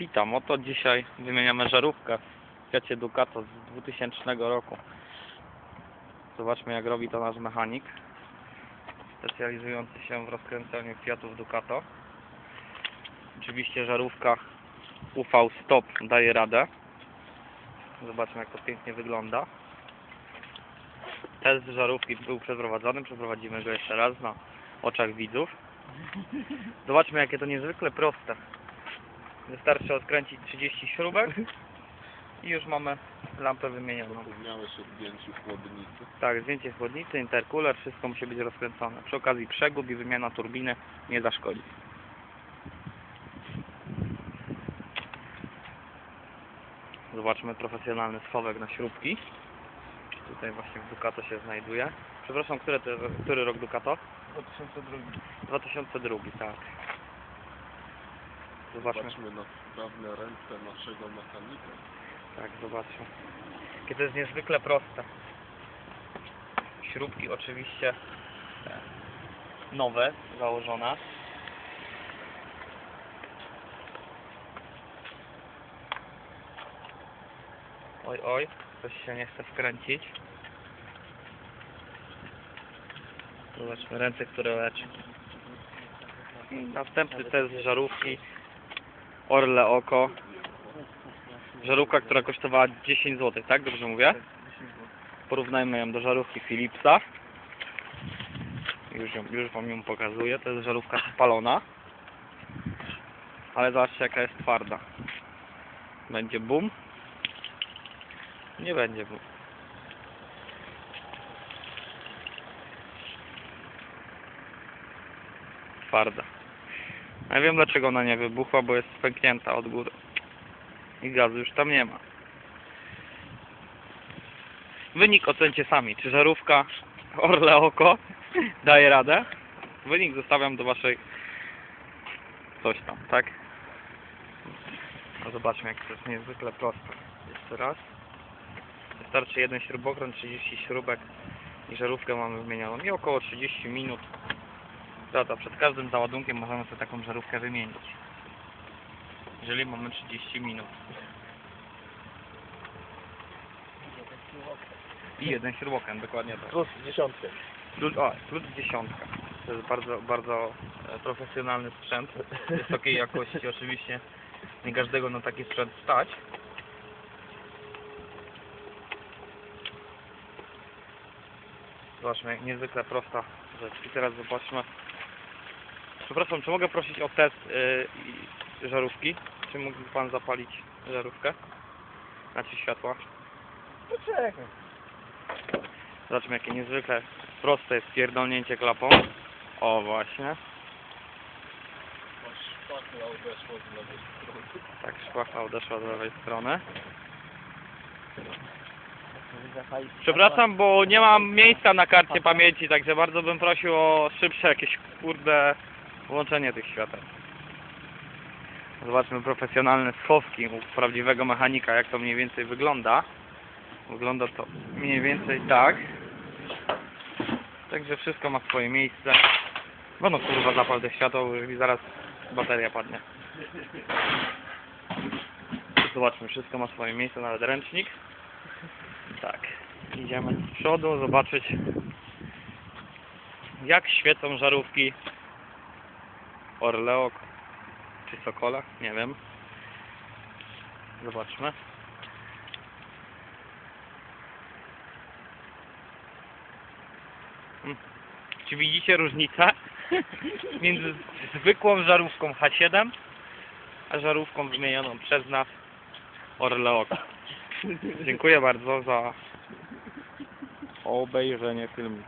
Witam, oto dzisiaj wymieniamy żarówkę w Ducato z 2000 roku. Zobaczmy jak robi to nasz mechanik specjalizujący się w rozkręcaniu Fiatów Ducato. Oczywiście żarówka UV Stop daje radę. Zobaczmy jak to pięknie wygląda. Test żarówki był przeprowadzony, przeprowadzimy go jeszcze raz na oczach widzów. Zobaczmy jakie to niezwykle proste. Wystarczy odkręcić 30 śrubek i już mamy lampę wymienioną. Zapomniałeś o zdjęciu chłodnicy. Tak, zdjęcie chłodnicy, intercooler, wszystko musi być rozkręcone. Przy okazji przegub i wymiana turbiny nie zaszkodzi. Zobaczmy profesjonalny schowek na śrubki. Tutaj właśnie w Ducato się znajduje. Przepraszam, który, to, który rok Ducato? 2002. 2002, tak. Zobaczmy. Zobaczmy na sprawne ręce naszego mechanika. Tak, zobaczmy. Jakie to jest niezwykle proste. Śrubki oczywiście e, nowe, założone. Oj, oj, coś się nie chce wkręcić. Zobaczmy ręce, które leczą. I następny test żarówki Orle Oko. Żarówka, która kosztowała 10 zł, tak? Dobrze mówię? Porównajmy ją do żarówki Philipsa. Już, ją, już Wam ją pokazuję. To jest żarówka spalona. Ale zobaczcie jaka jest twarda. Będzie boom. Nie będzie boom. Twarda. Ja wiem dlaczego ona nie wybuchła, bo jest spęknięta od góry i gazu już tam nie ma. Wynik ocencie sami. Czy żarówka Orle Oko daje radę? Wynik zostawiam do waszej coś tam, tak? No zobaczmy jak to jest niezwykle proste. Jeszcze raz. Wystarczy jeden śrubokręt, 30 śrubek i żarówkę mamy wymienioną. I około 30 minut. Prawda, przed każdym załadunkiem możemy sobie taką żarówkę wymienić jeżeli mamy 30 minut. I jeden śrubokręt, dokładnie tak. Plus dziesiątkę. Plus, o, plus dziesiątka. To jest bardzo, bardzo e, profesjonalny sprzęt. Wysokiej jakości oczywiście. Nie każdego na taki sprzęt stać. Zobaczmy, jak niezwykle prosta rzecz. I teraz zobaczmy. Przepraszam, czy mogę prosić o test y, i- żarówki? Czy mógłby Pan zapalić żarówkę? Znaczy światła. Poczekaj. Zobaczmy jakie niezwykle proste jest pierdolnięcie klapą. O właśnie. Szpachla odeszła z lewej strony. Tak, szpachla odeszła z lewej strony. Przepraszam, bo nie mam miejsca na karcie pamięci, także bardzo bym prosił o szybsze jakieś kurde włączenie tych świateł. Zobaczmy profesjonalne schowki u prawdziwego mechanika, jak to mniej więcej wygląda. Wygląda to mniej więcej tak. Także wszystko ma swoje miejsce. Bo no kurwa zapal tych świateł i zaraz bateria padnie. Zobaczmy, wszystko ma swoje miejsce, nawet ręcznik. Tak, idziemy z przodu zobaczyć jak świecą żarówki Orleo czy Sokola, nie wiem. Zobaczmy. Hmm. Czy widzicie różnicę między zwykłą żarówką H7 a żarówką wymienioną przez nas Orleo? Dziękuję bardzo za obejrzenie filmu.